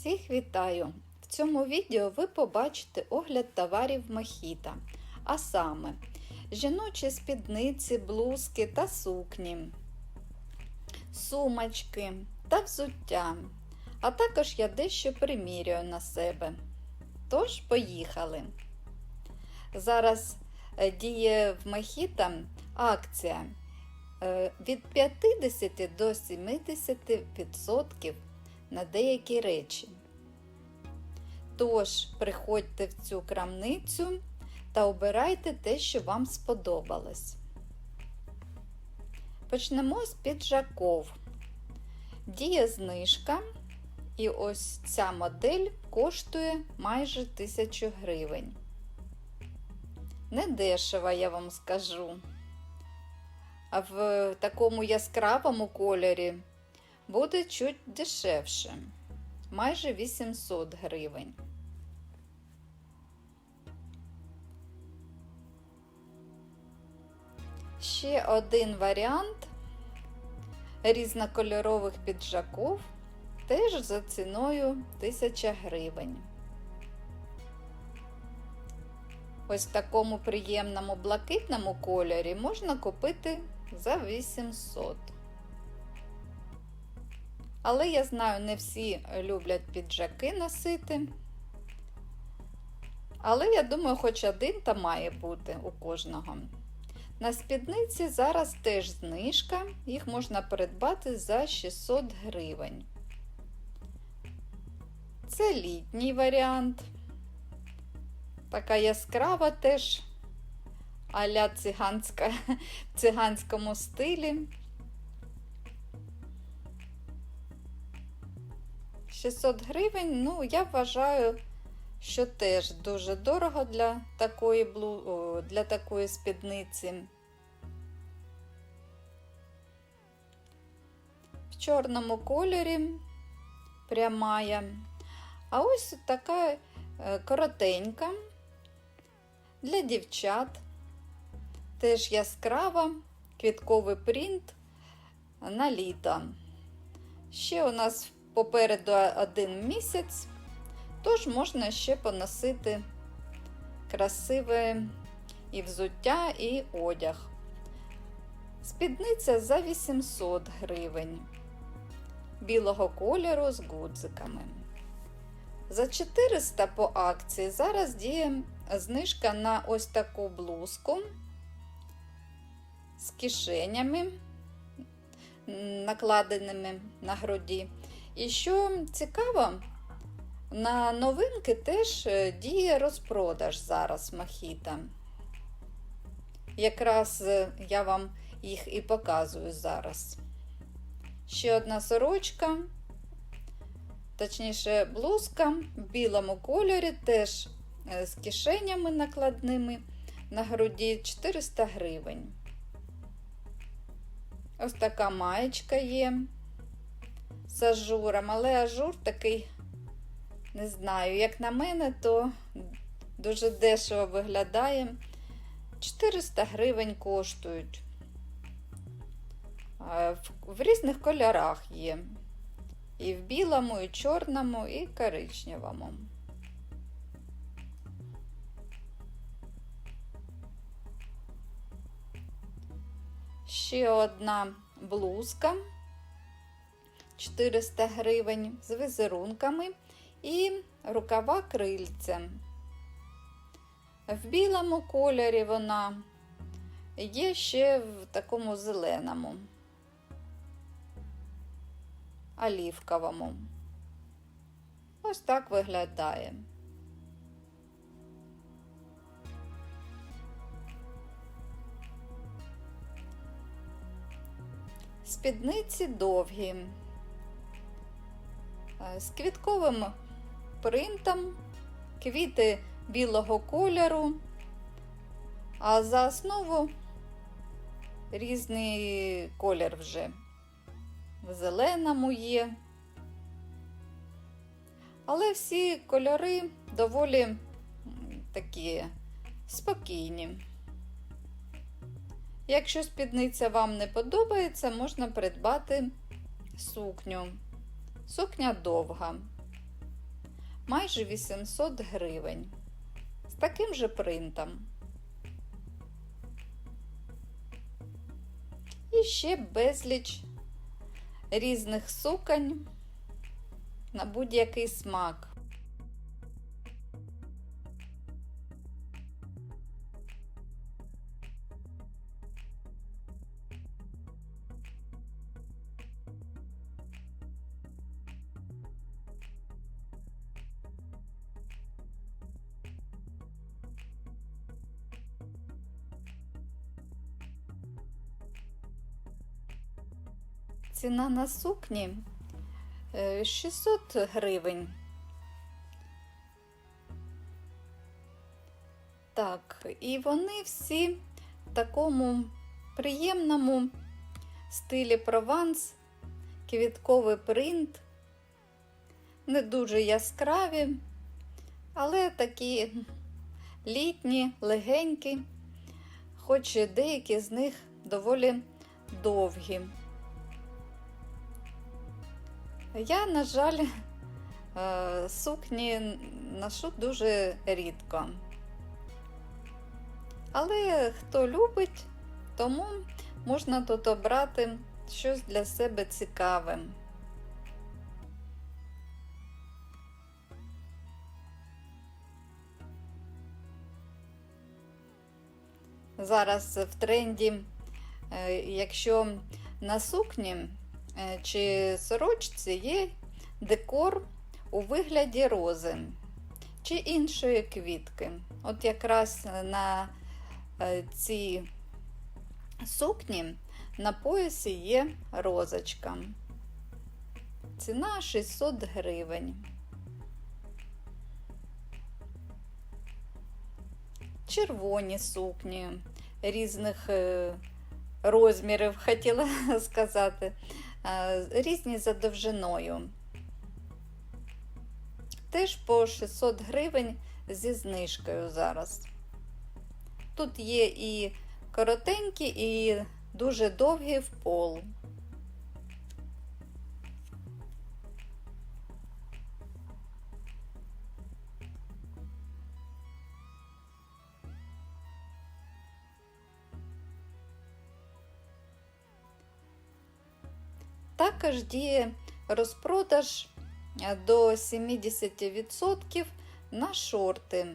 Всіх вітаю! В цьому відео ви побачите огляд товарів Мохіта, а саме жіночі спідниці, блузки та сукні, сумочки та взуття. А також я дещо примірюю на себе. Тож, поїхали! Зараз е, діє в Мохіта акція е, від 50 до 70% на деякі речі. Тож, приходьте в цю крамницю та обирайте те, що вам сподобалось. Почнемо з піджаков. Діє знижка, і ось ця модель коштує майже 1000 гривень. Не дешево, я вам скажу. А в такому яскравому кольорі буде чуть дешевше, майже 800 гривень. Ще один варіант різнокольорових піджаків теж за ціною 1000 гривень. Ось в такому приємному блакитному кольорі можна купити за 800. Але я знаю, не всі люблять піджаки носити. Але я думаю, хоч один та має бути у кожного. На спідниці зараз теж знижка, їх можна придбати за 600 гривень. Це літній варіант. Така яскрава теж а-ля циганська, в циганському стилі. 600 гривень, ну, я вважаю, що теж дуже дорого для такої, блу... Для такої спідниці. В чорному кольорі прямая. А ось така е, коротенька для дівчат. Теж яскрава, квітковий принт на літо. Ще у нас попереду один місяць, тож можна ще поносити красиве і взуття, і одяг. Спідниця за 800 гривень білого кольору з гудзиками. За 400 по акції зараз діє знижка на ось таку блузку з кишенями, накладеними на груді. І що цікаво, на новинки теж е, діє розпродаж зараз махіта. Якраз е, я вам їх і показую зараз. Ще одна сорочка, точніше, блузка в білому кольорі, теж е, з кишенями накладними на груді 400 гривень. Ось така маєчка є з ажуром, але ажур такий, не знаю, як на мене, то дуже дешево виглядає. 400 гривень коштують. В різних кольорах є. І в білому, і чорному, і коричневому. Ще одна блузка 400 гривень з візерунками і рукава крильцем. В білому кольорі вона є ще в такому зеленому, олівковому. Ось так виглядає. Спідниці довгі, з квітковим принтом, квіти білого кольору, а за основу різний колір вже. В зеленому є. Але всі кольори доволі такі спокійні. Якщо спідниця вам не подобається, можна придбати сукню. Сукня довга. майже 800 гривень. З таким же принтом. І ще безліч різних суконь на будь-який смак. Ціна на сукні е, 600 гривень. Так, і вони всі в такому приємному стилі прованс, квітковий принт, не дуже яскраві, але такі літні, легенькі, хоч деякі з них доволі довгі. Я, на жаль, е, сукні ношу дуже рідко. Але хто любить, тому можна тут обрати щось для себе цікаве. Зараз в тренді, е, якщо на сукні чи сорочці є декор у вигляді рози чи іншої квітки. От якраз на е, цій сукні на поясі є розочка. Ціна 600 гривень. Червоні сукні різних е, розмірів, хотіла сказати, е, різні за довжиною. Теж по 600 гривень зі знижкою зараз. Тут є і коротенькі, і дуже довгі в пол. Також діє розпродаж до 70% на шорти.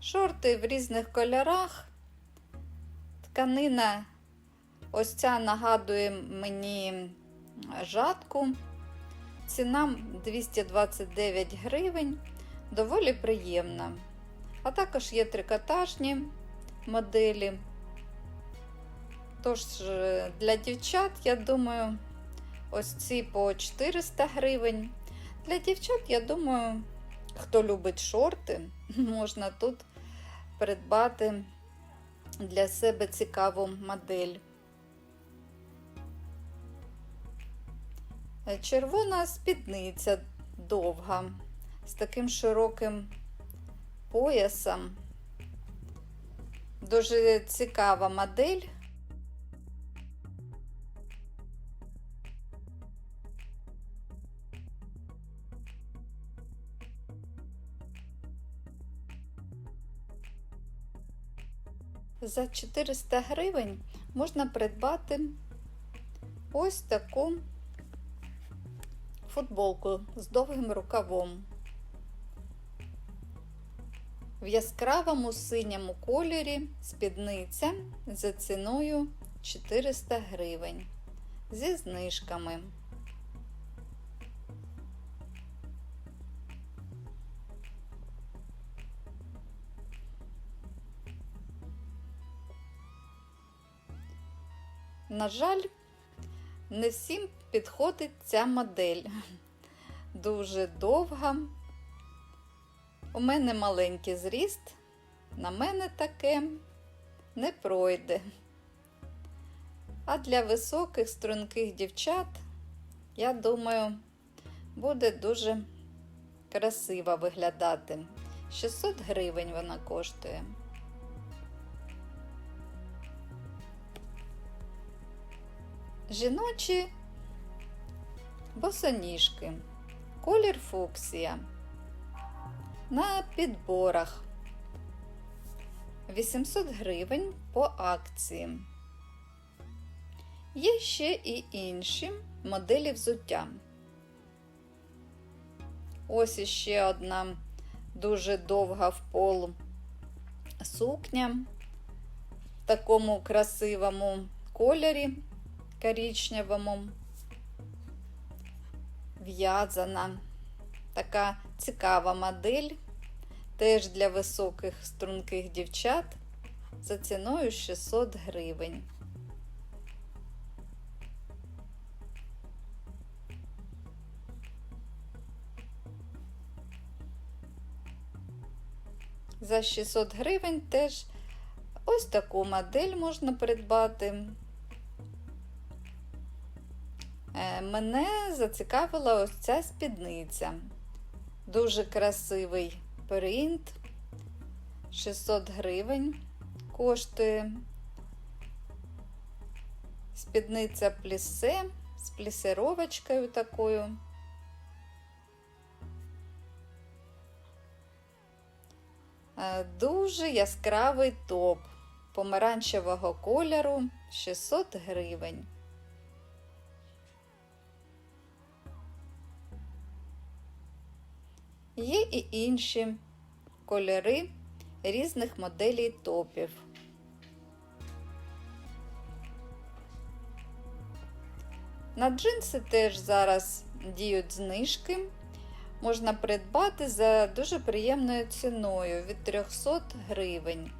Шорти в різних кольорах. Тканина ось ця нагадує мені жатку. Ціна 229 гривень, доволі приємна. А також є трикотажні моделі. Тож для дівчат, я думаю, ось ці по 400 гривень. Для дівчат, я думаю, хто любить шорти, можна тут придбати для себе цікаву модель. Червона спідниця довга, з таким широким поясом. Дуже цікава модель. За 400 гривень можна придбати ось таку футболку з довгим рукавом. В яскравому синьому кольорі спідниця за ціною 400 гривень зі знижками. На жаль, не всім підходить ця модель. Дуже довга. У мене маленький зріст, на мене таке не пройде. А для високих струнких дівчат, я думаю, буде дуже красиво виглядати. 600 гривень вона коштує. Жіночі босоніжки Колір фуксія. На підборах 800 гривень по акції. Є ще і інші моделі взуття. Ось іще одна дуже довга в пол сукня в такому красивому кольорі коричневому, в'язана. Така цікава модель, теж для високих струнких дівчат за ціною 600 гривень. За 600 гривень теж ось таку модель можна придбати. Е, Мене зацікавила ось ця спідниця. Дуже красивий принт. 600 гривень коштує. Спідниця плісе з плісировочкою такою. Е, Дуже яскравий топ помаранчевого кольору 600 гривень. Є і інші кольори різних моделей топів. На джинси теж зараз діють знижки. Можна придбати за дуже приємною ціною від 300 гривень.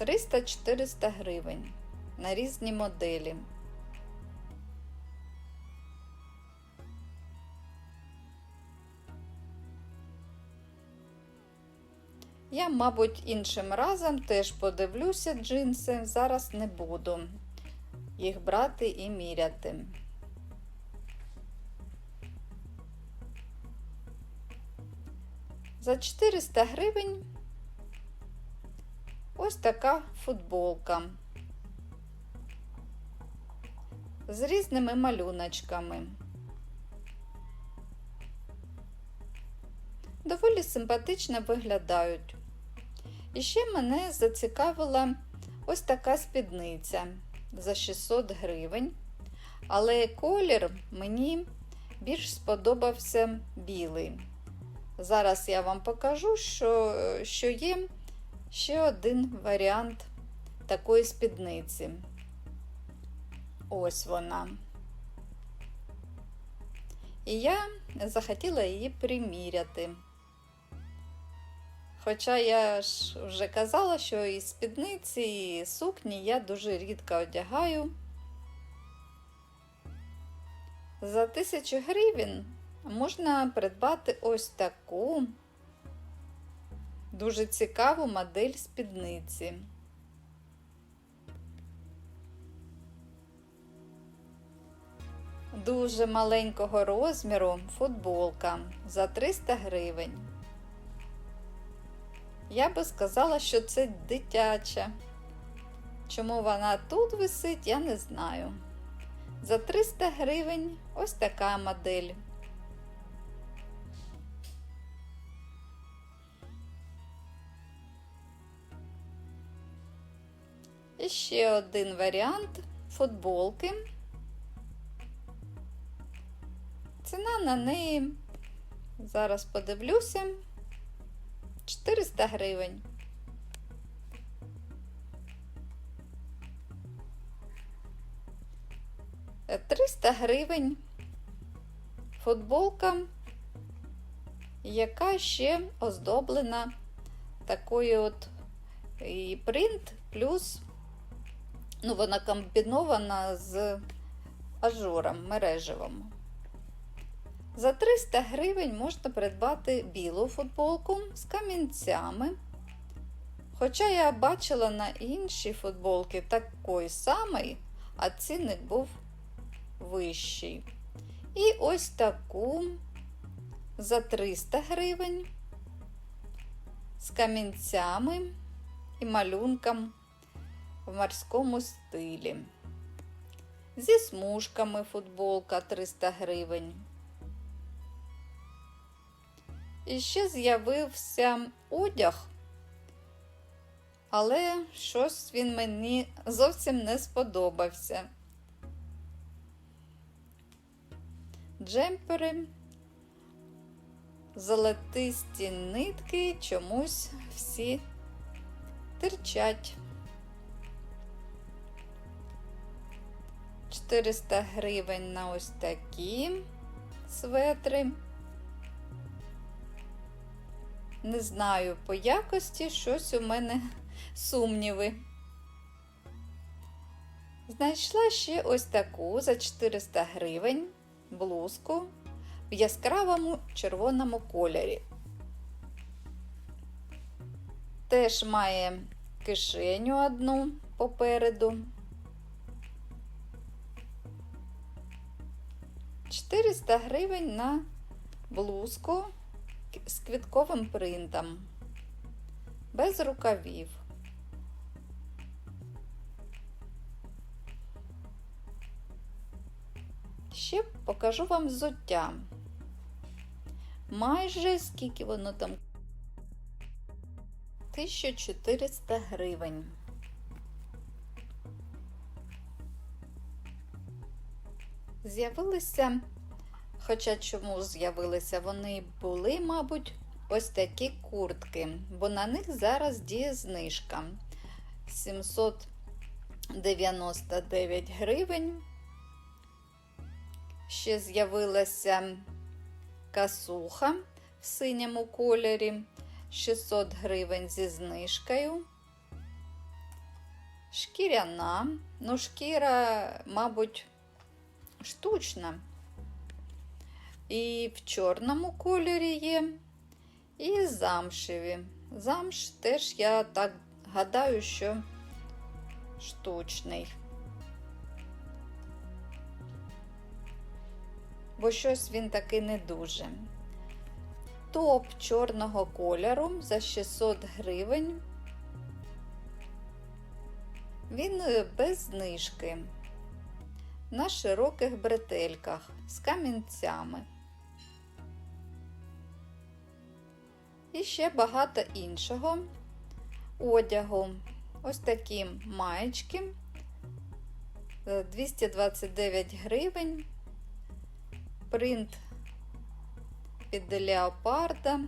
300-400 гривень на різні моделі. Я, мабуть, іншим разом теж подивлюся джинси, зараз не буду їх брати і міряти. За 400 гривень ось така футболка з різними малюночками. Доволі симпатично виглядають. І ще мене зацікавила ось така спідниця за 600 гривень. Але колір мені більш сподобався білий. Зараз я вам покажу, що, що є ще один варіант такої спідниці. Ось вона. І я захотіла її приміряти. Хоча я ж вже казала, що і спідниці, і сукні я дуже рідко одягаю. За тисячу гривень можна придбати ось таку дуже цікаву модель спідниці. Дуже маленького розміру футболка за 300 гривень. Я би сказала, що це дитяча. Чому вона тут висить, я не знаю. За 300 гривень ось така модель. І ще один варіант футболки. Ціна на неї, зараз подивлюся, 400 гривень. Е, 300 гривень футболка, яка ще оздоблена такою от і принт, плюс, ну, вона комбінована з ажуром мережевим. За 300 гривень можна придбати білу футболку з камінцями. Хоча я бачила на іншій футболці такої самої, а цінник був вищий. І ось таку за 300 гривень з камінцями і малюнком в морському стилі. Зі смужками футболка 300 гривень. І ще з'явився одяг, але щось він мені зовсім не сподобався. Джемпери, золотисті нитки чомусь всі тирчать. 400 гривень на ось такі светри. Не знаю по якості щось у мене сумніви. Знайшла ще ось таку за 400 гривень блузку в яскравому червоному кольорі. Теж має кишеню одну попереду. 400 гривень на блузку з квітковим принтом, без рукавів. Ще покажу вам взуття. Майже скільки воно там? 1400 гривень. З'явилися, хоча чому з'явилися, вони були, мабуть, ось такі куртки, бо на них зараз діє знижка 799 гривень. Ще з'явилася касуха в синьому кольорі 600 гривень зі знижкою. Шкіряна, ну, шкіра, мабуть, штучна. І в чорному кольорі є, і замшеві. Замш теж я так гадаю, що штучний. Бо щось він таки не дуже. Топ чорного кольору за 600 гривень. Він е, без знижки на широких бретельках з камінцями. І ще багато іншого одягу. Ось такі маєчки 229 гривень, принт під леопарда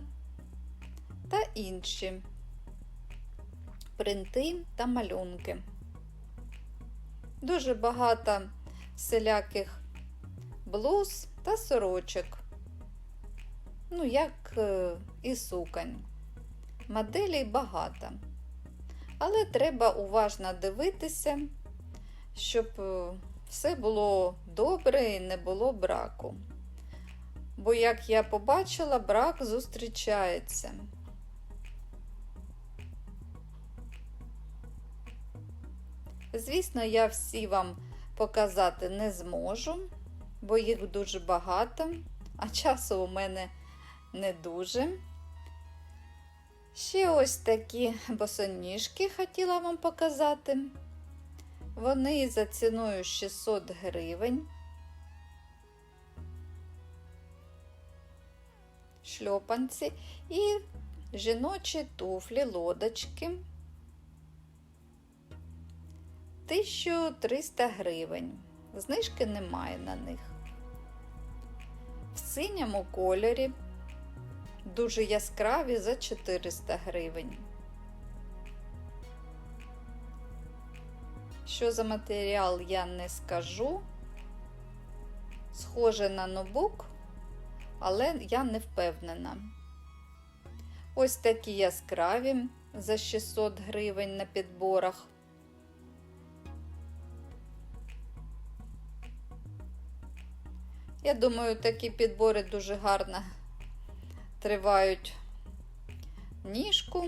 та інші принти та малюнки. Дуже багато всіляких блуз та сорочок. Ну, як е, і суконь. Моделей багато. Але треба уважно дивитися, щоб е, все було добре і не було браку. Бо, як я побачила, брак зустрічається. Звісно, я всі вам показати не зможу, бо їх дуже багато, а часу у мене не дуже. Ще ось такі босоніжки хотіла вам показати. Вони за ціною 600 гривень. Шльопанці і жіночі туфлі, лодочки. 1300 гривень. Знижки немає на них. В синьому кольорі дуже яскраві за 400 гривень. Що за матеріал я не скажу. Схоже на нобук, але я не впевнена. Ось такі яскраві за 600 гривень на підборах. Я думаю, такі підбори дуже гарно тривають ніжку.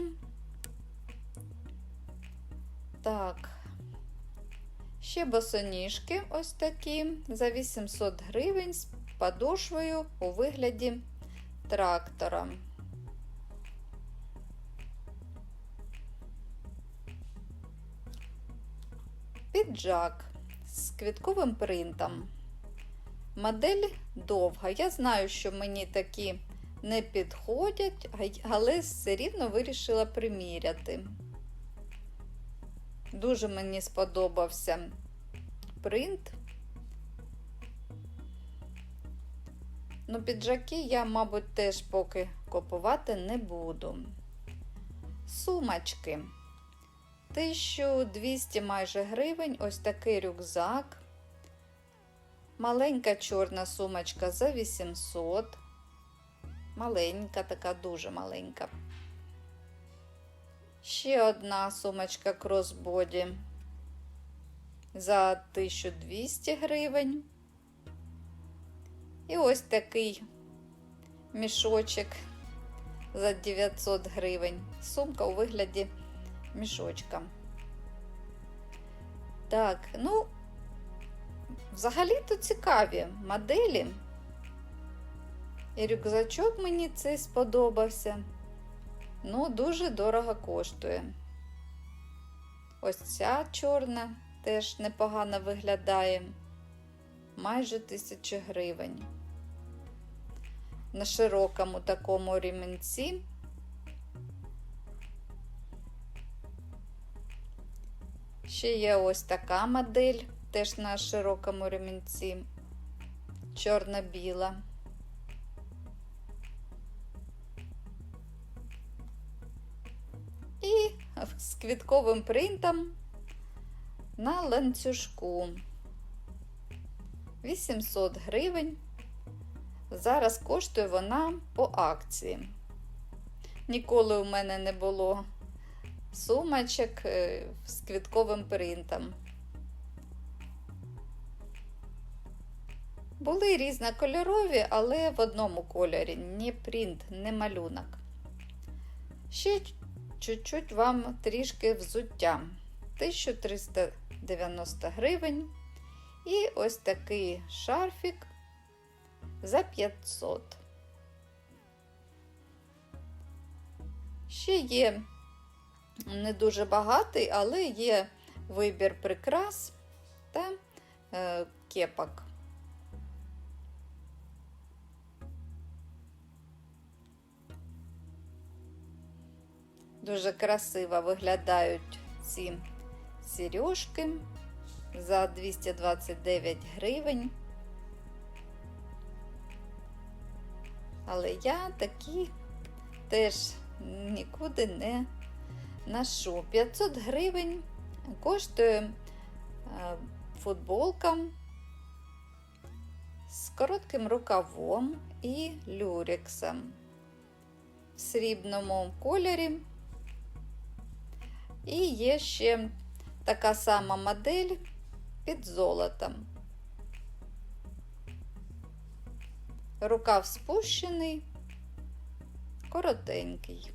Так, ще босоніжки ось такі за 800 гривень з подошвою у вигляді трактора. Піджак з квітковим принтом. Модель довга. Я знаю, що мені такі не підходять, але все рівно вирішила приміряти. Дуже мені сподобався принт. Ну, піджаки я, мабуть, теж поки купувати не буду. Сумочки. 1200 майже гривень, ось такий рюкзак. Маленька чорна сумочка за 800. Маленька, така дуже маленька. Ще одна сумочка кросбоді за 1200 гривень. І ось такий мішочок за 900 гривень. Сумка у вигляді мішочка. Так, ну, взагалі-то цікаві моделі. І рюкзачок мені цей сподобався. Ну, дуже дорого коштує. Ось ця чорна теж непогано виглядає. Майже тисяча гривень. На широкому такому ремінці. Ще є ось така модель, теж на широкому ремінці, чорно-біла. І з квітковим принтом на ланцюжку. 800 гривень. Зараз коштує вона по акції. Ніколи у мене не було сумочок е, з квітковим принтом. Були різнокольорові, але в одному кольорі, не принт, не малюнок. Ще чуть-чуть вам трішки взуття. 1390 гривень. І ось такий шарфік за 500. Ще є не дуже багатий, але є вибір прикрас та е, кепок. Дуже красиво виглядають ці сережки за 229 гривень. Але я такі теж нікуди не ношу. 500 гривень коштує е, футболка з коротким рукавом і люрексом в срібному кольорі. І є ще така сама модель під золотом. Рукав спущений, коротенький.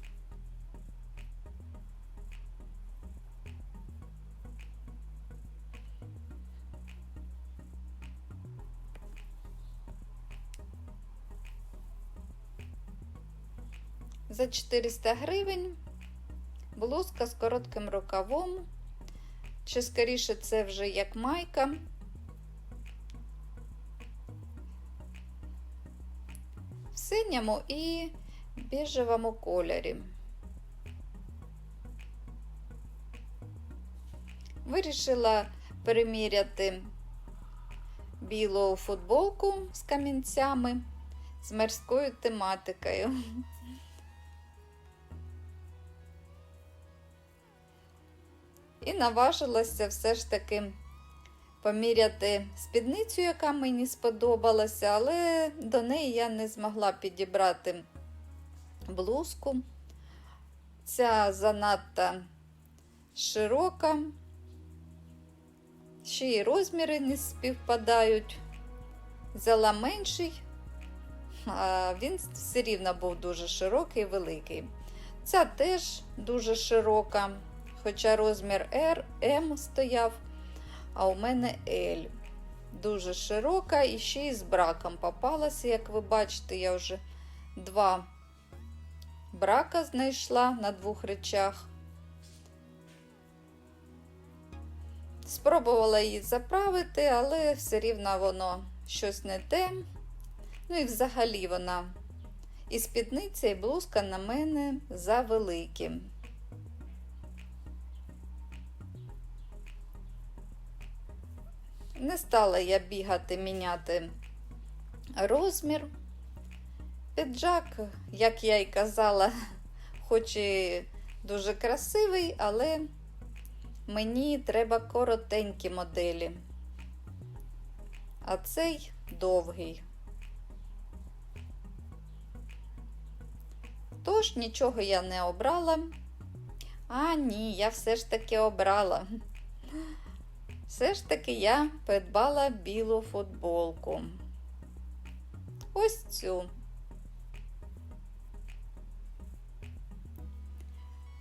За 400 гривень блузка з коротким рукавом, чи скоріше це вже як майка. В синьому і біжевому кольорі. Вирішила переміряти білу футболку з камінцями з морською тематикою. І наважилася все ж таки поміряти спідницю, яка мені сподобалася, але до неї я не змогла підібрати блузку. Ця занадто широка, ще й розміри не співпадають. Взяла менший, а він все рівно був дуже широкий і великий. Ця теж дуже широка. Хоча розмір R, M стояв, а у мене L. Дуже широка і ще й з браком попалася, як ви бачите, я вже два брака знайшла на двох речах. Спробувала її заправити, але все рівно воно щось не те. Ну і взагалі вона І спідниця і блузка на мене завеликі. Не стала я бігати міняти розмір. Піджак, як я й казала, хоч і дуже красивий, але мені треба коротенькі моделі. А цей довгий. Тож нічого я не обрала. А, ні, я все ж таки обрала. Все ж таки я придбала білу футболку. Ось цю.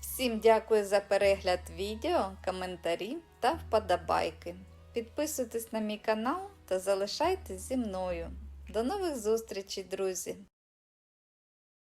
Всім дякую за перегляд відео, коментарі та вподобайки. Підписуйтесь на мій канал та залишайтесь зі мною. До нових зустрічей, друзі!